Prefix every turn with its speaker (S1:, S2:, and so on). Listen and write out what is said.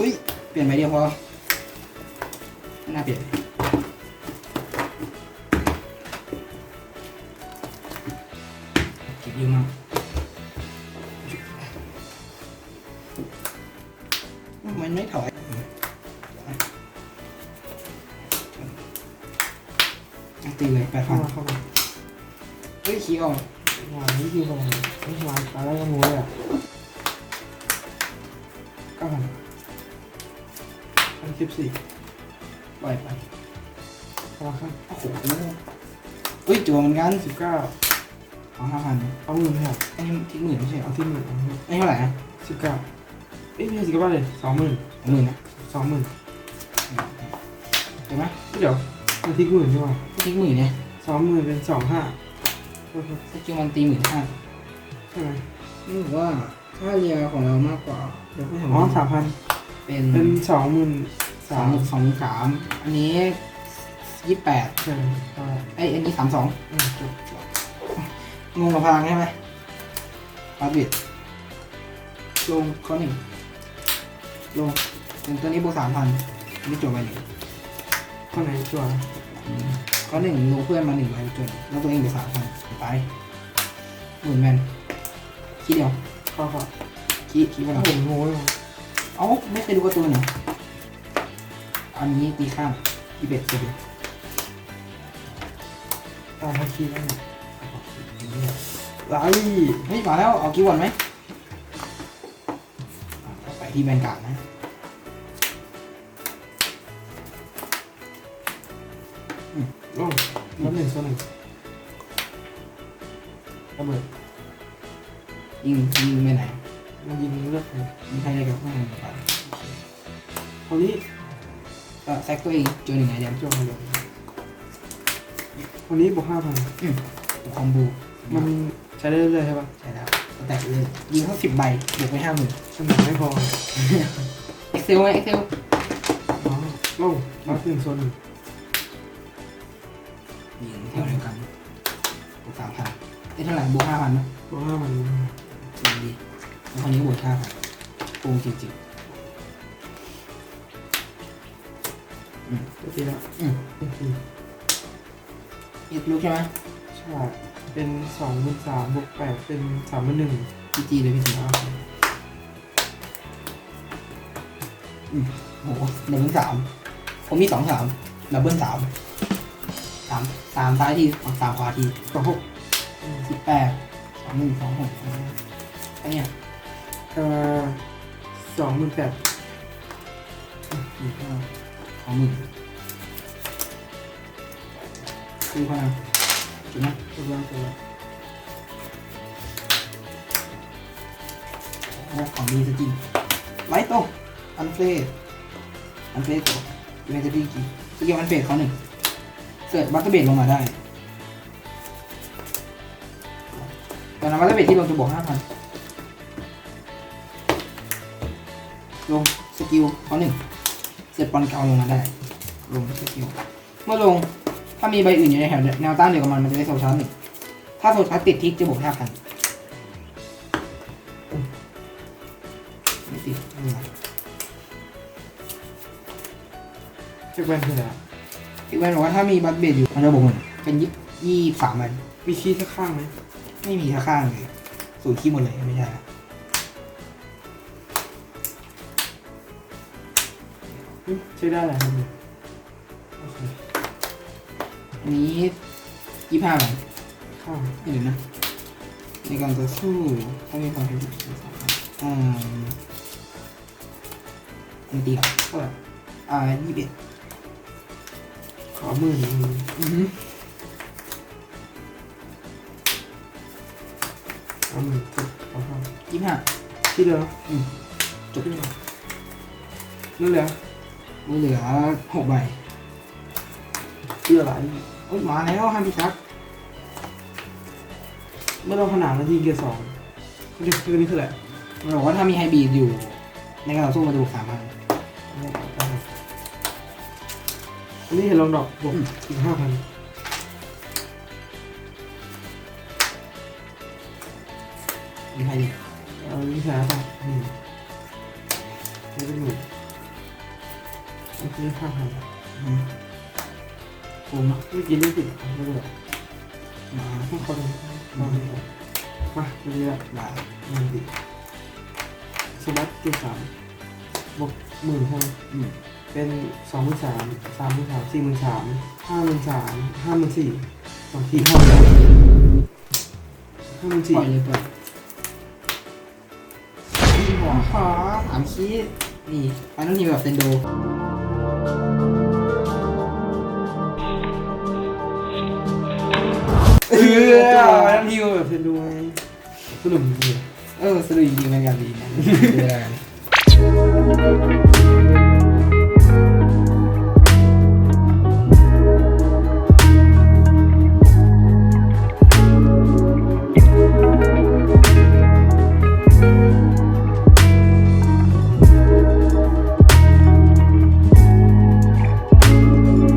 S1: เฮ้ย เปลี่ยนไปเดียวพอไม่น่าเปลี่ยนเก็บเยอะมากมันไม่ถอยตีเลยแปดพั
S2: เข้านมาเข้ามา
S1: เฮ้ยขี้ออก
S2: งานนี้คืออะไรไม่มาตาแรกก็งูเลยอะ
S1: เก้าพัน
S2: พัน สิบสี่
S1: ปล่อยไป
S2: พลังขั้น
S1: โอ้โหเฮ้ยจั่วเหมือนกัน
S2: สิบเก้า
S1: เอาห้าพัน
S2: เอาหมื่นครับ
S1: อันนี้ทิ้งหมื่นไม่ใช่เหร
S2: เอา
S1: อ
S2: ที่หมื่นเอา
S1: อันนี้เท่าไหร่นะ
S2: สิบเก้าเอ้ยไม่ใช่สิบเก้าเลยสองหมื่น
S1: หมื่นนะ
S2: สองหมื่น
S1: เห็นไหม
S2: เดี๋ยวมันทิ้งหมื่นใช่ไหม
S1: ทิ้งหมื่นเนี่ย
S2: สองหมื่นเป็นสองห้า
S1: สกิลมันตีหมื่นห้า
S2: ใช่ไหม
S1: นี่ถือว่าค่าเรียของเรามากกว่า
S2: เดี๋ยวไม่เห็นอ๋อสามพัน
S1: เป็น
S2: เป็นสองหมื่น
S1: สา
S2: สามม
S1: สองสามอันนี้ยี่แปด
S2: ใช่ใช่
S1: ไอยอันนี้สามสอง
S2: อืมจบ
S1: งงกับพลังใช่ไหมปาบิดลงข้อหนึ่งลงเป็นตัวนี้บวกสามพันอันนี้จบไปหนึ่ง
S2: คนไหนจั่ว
S1: ข้อหนึ่งลงเพื่อนมาหนึ่งใบจนแล้วตัวเองบวกสามพันไปหมื่นแมนคิดเดียว
S2: เข้าเข้า
S1: คิดคิดว่า
S2: โอ้
S1: เรา
S2: โหงูเลย
S1: เอ้าไม่เคยดูการ์ตูนเหรออันนี้ตีข้างอีเบ็ดเสร็จเลย
S2: ตามพาคีแล้วเนี่ยไร
S1: เฮ้ยมาแล้ว เอากี่วันไหมอะไปที่แบนการ์ดนะ
S2: โอ้แล้วหนึ่งส่วนหนึ่งระเบิด
S1: ยิงยิงไปไหน
S2: มันยิงเลือดเลย
S1: ยิงใครได้กับข้างในไป
S2: คนนี้
S1: ก็แซกตัวเองเจอหนึ่งไอเดียม
S2: จั่วมาเลยคนนี้บวกห้าพัน
S1: คอมโบ
S2: มันใช้ได้เรื่อยๆใช่ปะ
S1: ใช่แล้วก็แตกเลยยิงทั้งสิบใบบวกไปห้าหมื่น
S2: สมองไม่พอ
S1: เอ็กเซลไหมเอ็กเซล
S2: อ๋อโอ้มาหนึ่งส่วนหนึ่ง
S1: ยิงเท่าเดียวกันบวกสามพันเอ้ยเท่าไหร่บวกห้าพันนะ
S2: บวกห้าพัน
S1: จริงดี แล้วคนนี้บวกห้าพันโกงจริง
S2: ตัวทีละ
S1: ๆอืม
S2: โอเค
S1: อีกลูกใช่ไหม
S2: ใช่เป็นสองหมื่นสามบวกแปดเป็นสามหมื่นหนึ่ง
S1: พีจีเลยพี่จีโอ้โหหนึ่งสามผมมีสองสามดับเบิลสามสามสามซ้ายทีสามขวาที
S2: สองหก
S1: สิบแปดสองหนึ่งสองหกไอ้เนี่ย
S2: เอ่อสองหมื่นแปด
S1: อีกห้าสองหมื่นคือพลังถูกไหม
S2: ตัวละตัวละ
S1: โอ้ของดีจริงไลท์โตอันเฟสอันเฟสโตยูเวจะดีกี่สกิลอันเฟสเขาหนึ่งเสิร์ชบัตเตอร์เบดลงมาได้แต่นำบัตเตอร์เบดที่ลงจะบวกห้าพัน กิลเขาหนึ่งเสร็จบอลเก่าลงมาได้ ลงสกิลเมื่อลงถ้ามีใบอื่นอยู่ในแถวแนวต้านเดียวกับมันมันจะได้โซลชาร์จหนึ่งถ้าโซลชาร์จติดทิกจะบวกห้าพันไม่ติดไม่เป็นไร
S2: เช็คแวนคืออะไรอะ
S1: พี่แวนบอกว่าถ้ามีบัตเบดอยู่มันจะบวกหนึ่งเป็นยี่ยี่สามใบ
S2: มีคีย์สักข้างไหม
S1: ไม่มีข้างๆเลยศูนย์ขี้หมดเลยไม่ใช่ละ
S2: ใช้ได้แหละครับเนี่ยโอเค
S1: อันนี้ยี่ห้าใบ
S2: ข้าง
S1: ไม่ถึงนะ ในการต่อสู้ถ้ามีความเป็นอ่าอันตีก่อน
S2: เท่าไหร่
S1: อ่ายี่สิบเอ็ด
S2: ขอหมื่นหนึ่ง
S1: อือฮึ
S2: เอาหมื่นจบขอข้าง
S1: ยี่ห้า
S2: ที่เดิม
S1: อืมจบ
S2: ที่เดิมนั่นแหละ
S1: เหลือหกใบ
S2: เพื่ออะไร
S1: โอ้ยมาแล้วห้ามพิทักษ์
S2: เมื่อเราขนาดนาทีเกียร์สองนี่คือนี่คืออะไร
S1: มันบอกว่าถ้ามีไฮบรีดอยู่ ในการต่อสู้มาดูสามพัน
S2: อันนี้เห็นลองดอกบวกอีกห้าพัน
S1: มีไฮบรีด
S2: เอาวิชาป่ะอืมนี่เป็นหมื่น เมื่อกี้ห้าพัน
S1: อืมเนาะ
S2: เมื่อกี้ได้สิบไม่เป็นไร
S1: มา
S2: ให้เขาเลยมาเลยมาเมื่อกี้ละ
S1: บาท
S2: มันดิสวัสดิ์เจ็ดสามบวกหมื่นใช่ไหมเป็นสองหมื่นสามสามหมื่นสามสี่หมื่นสามห้าหมื่นสามห้าหมื่นสี่สองสี่ห้าห้าหมื่นสี่ป
S1: ล่อยเลยปล่อย
S2: หัว
S1: ขอสามคีดนี่ไปน้องทีมแบบเซนโด
S2: เออน้ำฮิวแบบเธอดูไงสนุกจริง
S1: เออสนุกจริงๆเป็นการดีนะดูแลกัน